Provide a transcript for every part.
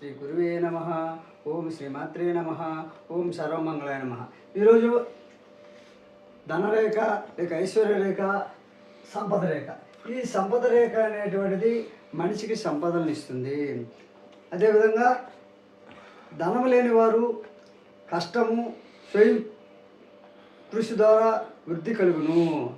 శ్రీ గురువే నమ. ఓం శ్రీమాత్రే నమ. ఓం సర్వమంగళాయ నమ. ఈరోజు ధనరేఖ లేక ఐశ్వర్య రేఖ సంపద రేఖ. ఈ సంపద రేఖ అనేటువంటిది మనిషికి సంపదలను ఇస్తుంది. అదేవిధంగా ధనం లేని వారు కష్టము స్వయం కృషి ద్వారా వృద్ధి కలుగును.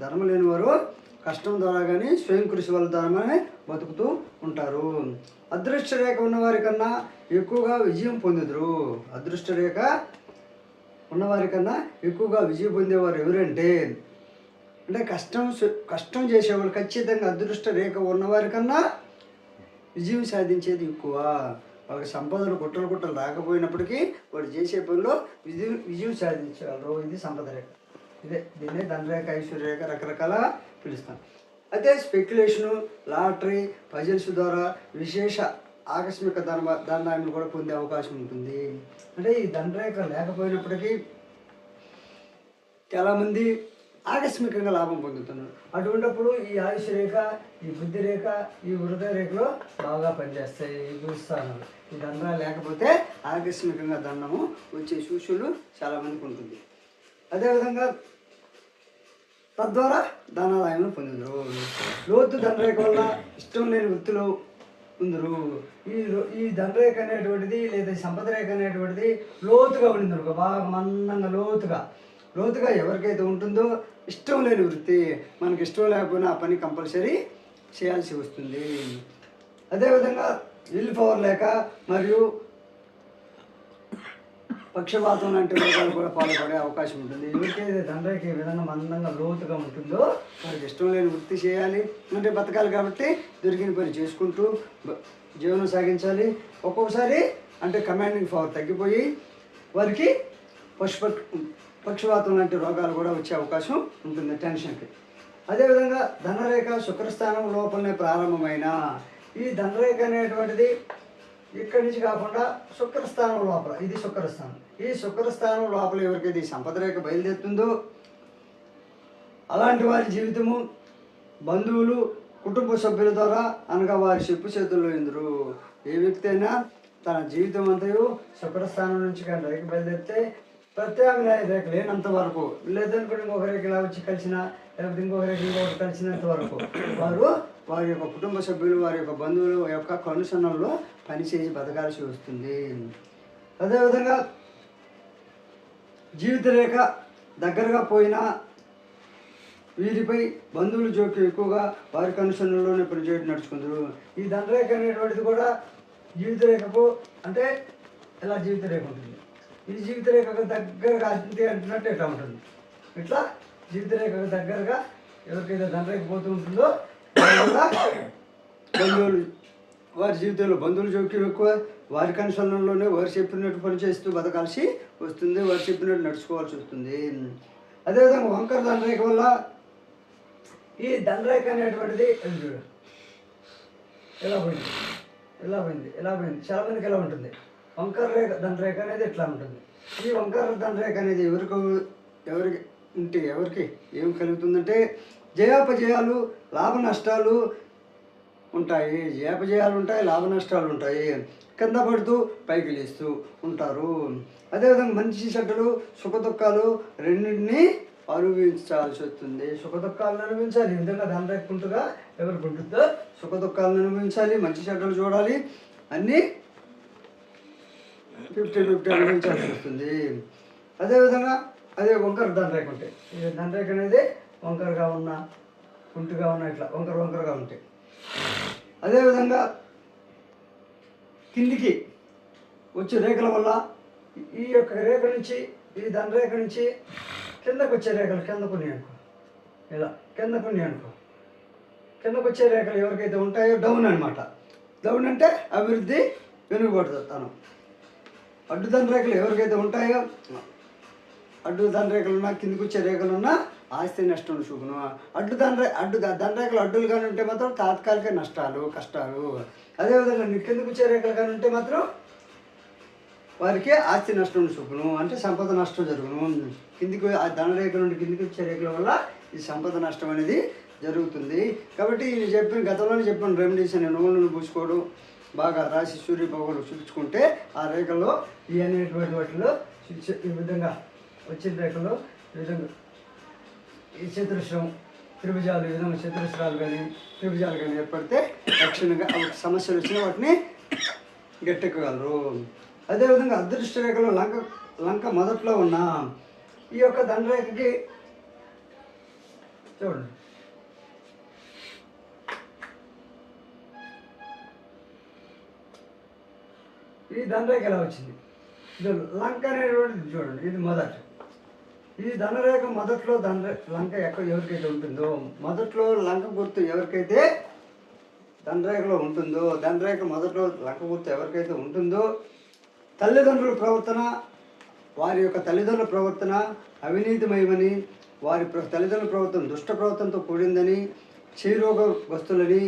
ధనం లేని వారు కష్టం ద్వారా కానీ స్వయం కృషి వల్ల ద్వారానే బతుకుతూ ఉంటారు. అదృష్ట రేఖ ఉన్నవారి కన్నా ఎక్కువగా విజయం పొందుదురు. అదృష్ట రేఖ ఉన్నవారి కన్నా ఎక్కువగా విజయం పొందేవారు ఎవరంటే అంటే కష్టం కష్టం చేసేవాళ్ళు ఖచ్చితంగా అదృష్ట రేఖ ఉన్నవారి కన్నా విజయం సాధించేది ఎక్కువ. వాళ్ళకి సంపదలు కుట్టలు కుట్టలు రాకపోయినప్పటికీ వాడు చేసే పనిలో విజయం విజయం సాధించగలరు ఇది సంపద రేఖ. ఇదే దీన్ని ధనరేఖ ఐశ్వర్యరేఖ రకరకాల పిలుస్తాం. అయితే స్పెక్యులేషను లాటరీ పజిల్స్ ద్వారా విశేష ఆకస్మిక ధన దండాన్ని కూడా పొందే అవకాశం ఉంటుంది. అంటే ఈ దండరేఖ లేకపోయినప్పటికీ చాలామంది ఆకస్మికంగా లాభం పొందుతున్నారు. అటువంటిప్పుడు ఈ ఆయుష్ రేఖ ఈ బుద్ధి రేఖ ఈ హృదయ రేఖలో బాగా పనిచేస్తాయి. ఈ గురుస్థానాలు ఈ దండ లేకపోతే ఆకస్మికంగా దండము వచ్చే సూచనలు చాలామందికి ఉంటుంది. అదేవిధంగా తద్వారా ధనాదాయం పొందుదురు. లోతు ధనరేఖ వల్ల ఇష్టం లేని వృత్తిలో ఉందరు. ఈ ఈ దండరేఖ అనేటువంటిది లేదా సంపద రేఖ అనేటువంటిది లోతుగా ఉండిందరు. బాగా మందంగా లోతుగా. లోతుగా ఎవరికైతే ఉంటుందో ఇష్టం లేని వృత్తి మనకి ఇష్టం లేకపోయినా ఆ పని కంపల్సరీ చేయాల్సి వస్తుంది. అదేవిధంగా విల్ పవర్ లేక మరియు పక్షపాతం లాంటి రోగాలు కూడా పాల్పడే అవకాశం ఉంటుంది. ఎవరికైతే దండకి విధంగా మందంగా లోతుగా ఉంటుందో వారికి ఇష్టం లేని వృత్తి చేయాలి. అంటే బతకాలి కాబట్టి దొరికిన పని చేసుకుంటూ జీవనం సాగించాలి. ఒక్కొక్కసారి అంటే కమాండింగ్ పవర్ తగ్గిపోయి వారికి పశుప పక్షవాతం లాంటి రోగాలు కూడా వచ్చే అవకాశం ఉంటుంది టెన్షన్కి. అదేవిధంగా ధనరేఖ శుక్రస్థానం లోపలనే ప్రారంభమైన ఈ ధనరేఖ అనేటువంటిది ఇక్కడి నుంచి కాకుండా శుక్రస్థానం లోపల. ఇది శుక్రస్థానం. ఈ శుక్రస్థానం లోపల ఎవరికైతే ఈ సంపద రేఖ బయలుదేరుతుందో అలాంటి వారి జీవితము బంధువులు కుటుంబ సభ్యుల ద్వారా అనగా వారి చెప్పు చేతుల్లో ఎందురు ఏ వ్యక్తి అయినా తన జీవితం అంతయు శుక్రస్థానం నుంచి కానీ రేఖ బయలుదేరితే ప్రత్యామ్నాయ రేఖ లేనంత వరకు లేదనుకుంటే ఇంకొక రేఖ ఇలా వచ్చి కలిసిన లేకపోతే ఇంకొక రేఖ ఇంకొకటి కలిసినంత వరకు వారు వారి యొక్క కుటుంబ సభ్యులు వారి యొక్క బంధువుల యొక్క కనుసన్నల్లో పనిచేసి బతకాల్సి వస్తుంది. అదేవిధంగా జీవిత రేఖ దగ్గరగా పోయినా వీరిపై బంధువుల జోక్యం ఎక్కువగా వారి కనుసన్నల్లోనే పనిచేయడం నడుచుకుందరు. ఈ దండరేఖ అనేటువంటిది కూడా జీవిత రేఖకు అంటే ఇలా జీవిత రేఖ ఉంటుంది? ఇది జీవిత రేఖకు దగ్గరగా అతిథి అంటున్నట్టు ఇట్లా ఉంటుంది? ఇట్లా జీవిత రేఖకు దగ్గరగా ఎవరికైతే దండరేఖ పోతూ ఉంటుందో బంధువులు వారి జీవితంలో బంధువుల జోక్యం ఎక్కువ వారి కనుసరణలోనే వారు చెప్పినట్టు పని చేస్తూ బతకాల్సి వస్తుంది వారు చెప్పినట్టు నడుచుకోవాల్సి వస్తుంది. అదేవిధంగా వంకర దండరేఖ వల్ల ఈ దండరేఖ అనేటువంటిది ఎలా పోయింది? ఎలా పోయింది? ఎలా పోయింది? చాలా మందికి ఎలా ఉంటుంది? వంకర రేఖ దండరేఖ అనేది ఇట్లా ఉంటుంది? ఈ వంకర దండరేఖ అనేది ఎవరికి ఎవరికి ఉంటే ఎవరికి ఏం కలుగుతుందంటే జయాపజయాలు లాభ నష్టాలు ఉంటాయి. జయాపజయాలు ఉంటాయి లాభ నష్టాలు ఉంటాయి. కింద పడుతూ పైకి లేస్తూ ఉంటారు. అదేవిధంగా మంచి చెడ్డలు సుఖ దుఃఖాలు రెండింటినీ అనుభవించాల్సి వస్తుంది. సుఖ దుఃఖాలను అనుభవించాలి. ఎందుకంటే దాని ధన ఎవరు ఎవరికి ఉంటుందో సుఖ దుఃఖాలను అనుభవించాలి మంచి చెడ్డలు చూడాలి. అన్నీ ఫిఫ్టీ ఫిఫ్టీ అనుభవించాల్సి వస్తుంది. అదేవిధంగా అదే వంకర దండరేఖ ఉంటాయి. దాని దండరేఖ అనేది వంకరగా ఉన్న కుంటుగా ఉన్న ఇట్లా వంకర వంకరగా ఉంటాయి అదేవిధంగా కిందికి వచ్చే రేఖల వల్ల ఈ యొక్క రేఖ నుంచి ఈ దండరేఖ నుంచి కిందకు వచ్చే రేఖలు కిందకు ఉన్నాయి అనుకో. ఇలా కిందకు ఉన్నాయి అనుకో. కిందకు వచ్చే రేఖలు ఎవరికైతే ఉంటాయో డౌన్ అనమాట డౌన్ అంటే అభివృద్ధి వెనుకబడుతాను. అడ్డు రేఖలు ఎవరికైతే ఉంటాయో అడ్డు దండరేఖలు ఉన్నా కిందకు వచ్చే రేఖలు ఉన్నా ఆస్తి నష్టం చూపును అడ్డు దండ్రే అడ్డు దండరేఖలు అడ్డులు కానీ ఉంటే మాత్రం తాత్కాలిక నష్టాలు కష్టాలు. అదేవిధంగా నిక్కెందుకు వచ్చే రేఖలు కానీ ఉంటే మాత్రం వారికి ఆస్తి నష్టం చూపును అంటే సంపద నష్టం జరుగును. కిందికి ఆ ధనరేఖ నుండి కిందికి వచ్చే రేఖల వల్ల ఈ సంపద నష్టం అనేది జరుగుతుంది. కాబట్టి నేను చెప్పిన గతంలోనే చెప్పిన రెమెడీస్ అనే నువ్వులను పూసుకోవడం బాగా రాసి సూర్య భగవాను చూపించుకుంటే ఆ రేఖలో ఈ అనేటువంటి వాటిలో ఈ విధంగా వచ్చిన రేఖలో ఈ విధంగా ఈ చతురస్రం త్రిభుజాలు ఈ విధంగా చతురస్రాలు కానీ త్రిభుజాలు కానీ ఏర్పడితే తక్షణంగా సమస్యలు వచ్చిన వాటిని గట్టెక్కగలరు. అదేవిధంగా అదృష్ట రేఖలో లంక లంక మొదట్లో ఉన్న ఈ యొక్క దండరేఖకి చూడండి. ఈ దండరేఖ ఎలా వచ్చింది? లంక అనేటువంటిది చూడండి ఇది మొదటి. ఈ దండరేఖ మొదట్లో ధన లంక ఎక్కడ ఎవరికైతే ఉంటుందో మొదట్లో లంక గుర్తు ఎవరికైతే దండరేఖలో ఉంటుందో దండరేఖ మొదట్లో లంక గుర్తు ఎవరికైతే ఉంటుందో తల్లిదండ్రుల ప్రవర్తన వారి యొక్క తల్లిదండ్రుల ప్రవర్తన అవినీతిమయమని వారి ప్ర- తల్లిదండ్రుల ప్రవర్తన దుష్ట ప్రవర్తనతో కూడిందని క్షయరోగస్తులని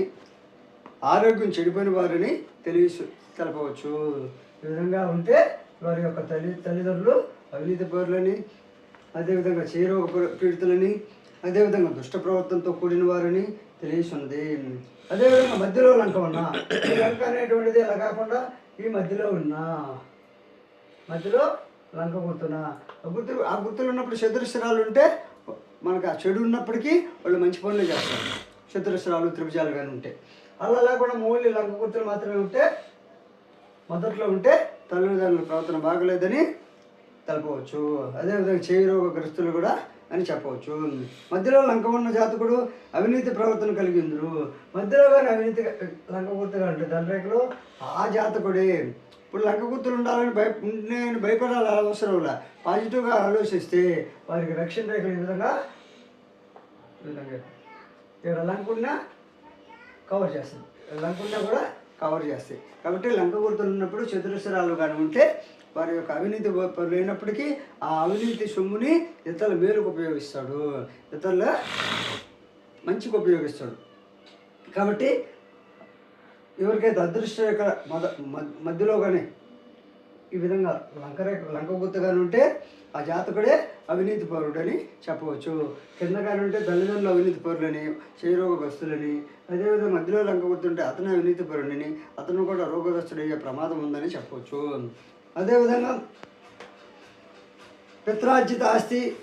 ఆరోగ్యం చెడిపోయిన వారిని తెలియ తెలపవచ్చు. ఈ విధంగా ఉంటే వారి యొక్క తల్లి తల్లిదండ్రులు అవినీతి పౌరులని అదేవిధంగా క్షయరోగ పీడితులని అదేవిధంగా దుష్ట ప్రవర్తనతో కూడిన వారిని తెలియచున్నది అదేవిధంగా మధ్యలో లంక ఉన్నా ఈ లంక అనేటువంటిది అలా కాకుండా ఈ మధ్యలో ఉన్నా మధ్యలో లంక గుర్తున ఆ గుర్తు ఆ గుర్తులు ఉన్నప్పుడు చతురస్రాలు ఉంటే మనకు ఆ చెడు ఉన్నప్పటికీ వాళ్ళు మంచి పనులు చేస్తారు. చతురస్రాలు త్రిభుజాలు కానీ ఉంటే. అలా లేకుండా మూలి లంక గుర్తులు మాత్రమే ఉంటే మొదట్లో ఉంటే తల్లిదండ్రుల ప్రవర్తన బాగలేదని తెలపవచ్చు. అదేవిధంగా చేయి రోగగ్రస్తులు కూడా అని చెప్పవచ్చు. మధ్యలో లంక ఉన్న జాతకుడు అవినీతి ప్రవర్తన కలిగిందరు మధ్యలో కానీ అవినీతి లంక గుర్తుగా ఉంటే దండ్రేఖలో ఆ జాతకుడే. ఇప్పుడు లంక గుర్తులు ఉండాలని భయ నేను భయపడాలి అవసరం లే. పాజిటివ్గా ఆలోచిస్తే వారికి రక్షణ రేఖలు ఈ విధంగా ఈ విధంగా ఇక్కడ లంకున్నా కవర్ చేస్తుంది. లంకున్నా కూడా కవర్ చేస్తాయి. కాబట్టి లంక గుర్తులు ఉన్నప్పుడు చతురస్రాలు కానీ ఉంటే వారి యొక్క అవినీతి లేనప్పటికీ ఆ అవినీతి సొమ్ముని ఇతరుల మేలుకు ఉపయోగిస్తాడు. ఇతరుల మంచికి ఉపయోగిస్తాడు. కాబట్టి ఎవరికైతే అదృష్ట రేఖ మద మధ్యలో కానీ ఈ విధంగా లంక రేఖ లంక గుర్తుగానే ఉంటే ఆ జాతకుడే అవినీతి పౌరుడని చెప్పవచ్చు. కింద ఉంటే తల్లిదండ్రులు అవినీతి పౌరులని క్షయరోగగ్రస్తులని అదేవిధంగా మధ్యలో లంక గుర్తుంటే అతను అవినీతి పౌరుడని అతను కూడా రోగగ్రస్తుడయ్యే ప్రమాదం ఉందని చెప్పవచ్చు. అదేవిధంగా పిత్రార్జిత ఆస్తి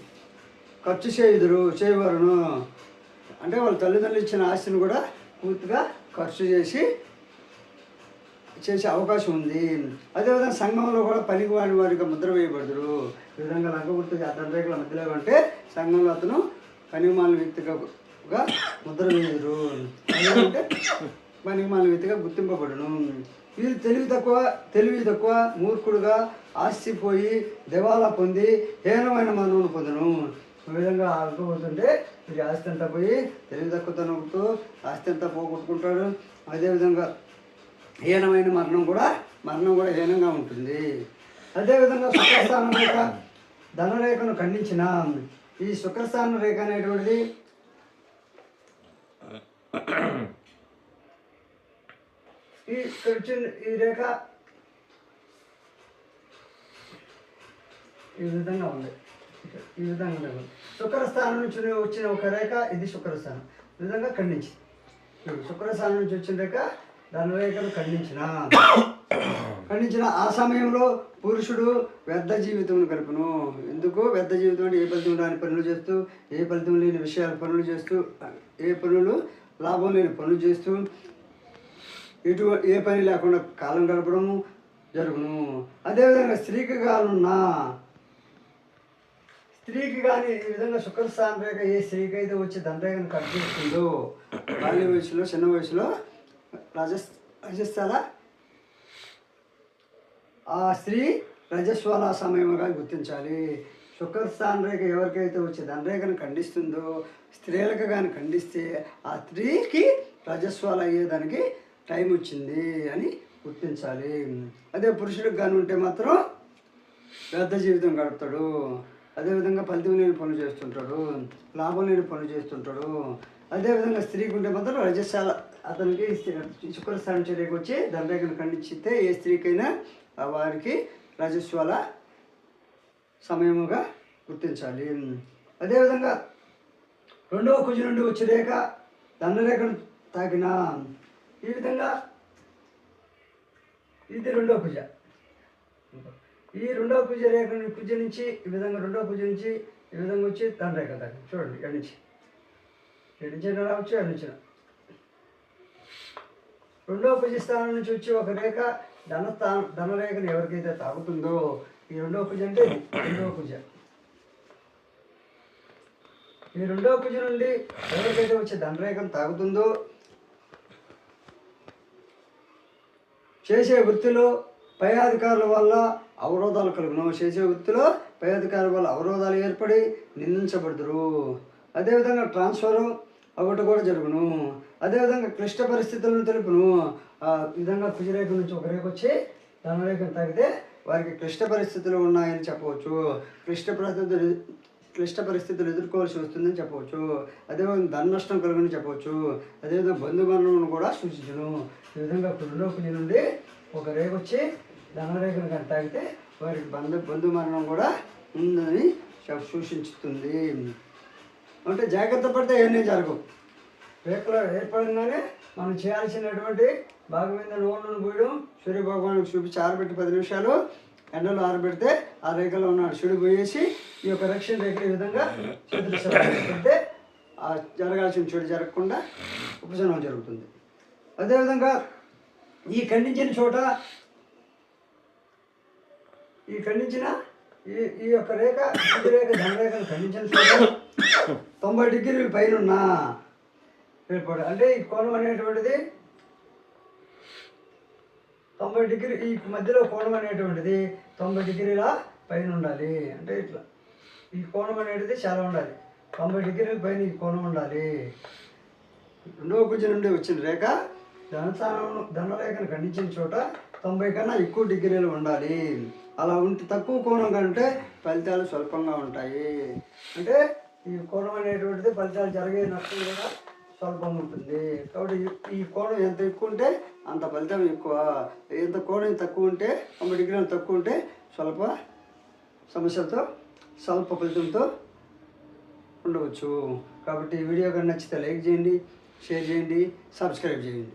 ఖర్చు చేయుదురు చేయవరును. అంటే వాళ్ళ తల్లిదండ్రులు ఇచ్చిన ఆస్తిని కూడా పూర్తిగా ఖర్చు చేసి చేసే అవకాశం ఉంది. అదేవిధంగా సంఘంలో కూడా పనికివాడి వారిగా వారికి ముద్ర వేయబడదురు ఈ విధంగా లంక గుర్తు తండ్రికల మధ్యలో అంటే సంఘంలో అతను పనిమాల వ్యక్తిగా ముద్ర వేయదురు అంటే పనిమాల వ్యక్తిగా గుర్తింపబడును. వీరు తెలివి తక్కువ తెలివి తక్కువ మూర్ఖుడుగా ఆస్తిపోయి దివాలా పొంది హీనమైన మనవును పొందును. ఈ విధంగా ఆడుకోబోతుంటే వీరి ఆస్తి అంతా పోయి తెలివి తక్కువతనంతో ఆస్తి అంతా పోగొట్టుకుంటాడు. అదేవిధంగా హీనమైన మరణం కూడా మరణం కూడా హీనంగా ఉంటుంది. అదేవిధంగా శుక్రస్థానం రేఖ ధనరేఖను ఖండించిన ఈ శుక్రస్థానం రేఖ అనేటువంటిది ఈ వచ్చిన ఈ రేఖ ఈ విధంగా ఉంది. ఈ విధంగా ఉంది. శుక్రస్థానం నుంచి వచ్చిన ఒక రేఖ ఇది శుక్రస్థానం ఈ విధంగా ఖండించింది. శుక్రస్థానం నుంచి వచ్చిన రేఖ ధనరేఖను ఖండించిన. ఖండించిన ఆ సమయంలో పురుషుడు వ్యర్థ జీవితం గడుపును. ఎందుకు? వ్యర్థ జీవితం అంటే ఏ ఫలితం రాని పనులు చేస్తూ ఏ ఫలితం లేని విషయాల పనులు చేస్తూ ఏ పనులు లాభం లేని పనులు చేస్తూ ఎటు ఏ పని లేకుండా కాలం గడపడము జరుగును. అదేవిధంగా స్త్రీకి కానున్నా స్త్రీకి కానీ ఈ విధంగా శుక్రస్థానం రేఖ ఏ స్త్రీకి అయితే వచ్చి దండరేఖను కట్ చేస్తుందో బాల్య వయసులో చిన్న వయసులో రజస్ రజస్థల ఆ స్త్రీ రజస్వాల సమయముగా గుర్తించాలి. శుక్రస్థాన రేఖ ఎవరికైతే వచ్చే ధనరేఖను ఖండిస్తుందో స్త్రీలకు కానీ ఖండిస్తే ఆ స్త్రీకి రజస్వాల అయ్యేదానికి టైం వచ్చింది అని గుర్తించాలి. అదే పురుషుడికి కానీ ఉంటే మాత్రం పెద్ద జీవితం గడుపుతాడు. అదేవిధంగా ఫలితం లేని పనులు చేస్తుంటాడు. లాభం లేని పనులు చేస్తుంటాడు. అదేవిధంగా స్త్రీకి ఉంటే మాత్రం రజస్సాల అతనికి శుక్ర స్థానం చర్యకు వచ్చి దండరేఖను ఖండించితే ఏ స్త్రీకైనా ఆ వారికి రజస్వాల సమయముగా గుర్తించాలి. అదేవిధంగా రెండవ కుజు నుండి వచ్చే రేఖ దండరేఖను తాకిన. ఈ విధంగా ఇది రెండవ కుజ. ఈ రెండవ కుజ రేఖ కుజ నుంచి ఈ విధంగా రెండవ కుజ నుంచి ఈ విధంగా వచ్చి దండరేఖ తాకి చూడండి ఎడ నుంచి. ఎక్కడి నుంచి నుంచి రెండో కుజ స్థానం నుంచి వచ్చి ఒక రేఖ ధనస్థానం ధనరేఖను ఎవరికైతే తాగుతుందో ఈ రెండో కుజ అంటే ఇది, రెండో కుజ ఈ రెండో కుజ నుండి ఎవరికైతే వచ్చే ధనరేఖను తాగుతుందో చేసే వృత్తిలో పై అధికారుల వల్ల అవరోధాలు కలుగును. చేసే వృత్తిలో పై అధికారుల వల్ల అవరోధాలు ఏర్పడి నిందించబడుతురు అదేవిధంగా ట్రాన్స్ఫరు ఒకటి కూడా జరుగును. అదేవిధంగా క్లిష్ట పరిస్థితులను తెలుపును. ఆ విధంగా కుజరేఖ నుంచి ఒక రేఖ వచ్చి ధనరేఖను తాగితే వారికి క్లిష్ట పరిస్థితులు ఉన్నాయని చెప్పవచ్చు. క్లిష్ట పరిస్థితులు క్లిష్ట పరిస్థితులు ఎదుర్కోవాల్సి వస్తుందని చెప్పవచ్చు. అదేవిధంగా ధన నష్టం కలుగుని చెప్పవచ్చు. అదేవిధంగా బంధుబంధువులను కూడా సూచించను. ఈ విధంగా రెండో నుండి ఒక రేఖ వచ్చి ధనరేఖను కనుక తాగితే వారికి బంధు బంధు మరణం కూడా ఉందని సూచించుతుంది. అంటే జాగ్రత్త పడితే ఏమీ జరగవు. రేఖలో ఏర్పడంగానే మనం చేయాల్సినటువంటి భాగం మీద నూనెను పోయడం. సూర్య భగవానికి చూపించి ఆరబెట్టి పది నిమిషాలు ఎండలో ఆరబెడితే ఆ రేఖలో ఉన్న చెడు పోయేసి ఈ యొక్క రక్షణ రేఖ ఈ విధంగా చేతులు పెడితే ఆ జరగాల్సిన చెడు జరగకుండా ఉపశమనం జరుగుతుంది. అదేవిధంగా ఈ ఖండించిన చోట ఈ ఖండించిన ఈ ఈ యొక్క రేఖ రేఖ ధనరేఖను ఖండించిన చోట తొంభై డిగ్రీల పైన ఏర్పడు అంటే ఈ కోణం అనేటువంటిది తొంభై డిగ్రీ ఈ మధ్యలో కోణం అనేటువంటిది తొంభై డిగ్రీల పైన ఉండాలి. అంటే ఇట్లా. ఈ కోణం అనేది చాలా ఉండాలి. తొంభై డిగ్రీల పైన ఈ కోణం ఉండాలి. రెండవ గుజ్జు నుండి వచ్చిన రేఖ ధనస్థానం ధనరేఖను ఖండించిన చోట తొంభై కన్నా ఎక్కువ డిగ్రీలు ఉండాలి. అలా ఉంటే తక్కువ కోణం కంటే ఫలితాలు స్వల్పంగా ఉంటాయి. అంటే ఈ కోణం అనేటువంటిది ఫలితాలు జరిగే నష్టం కూడా స్వల్పం ఉంటుంది కాబట్టి ఈ- కోణం ఎంత ఎక్కువ ఉంటే అంత ఫలితం ఎక్కువ. ఎంత కోణం తక్కువ ఉంటే తొంభై డిగ్రీలు తక్కువ ఉంటే స్వల్ప సమస్యలతో స్వల్ప ఫలితంతో ఉండవచ్చు. కాబట్టి ఈ వీడియో కానీ నచ్చితే లైక్ చేయండి షేర్ చేయండి సబ్స్క్రైబ్ చేయండి.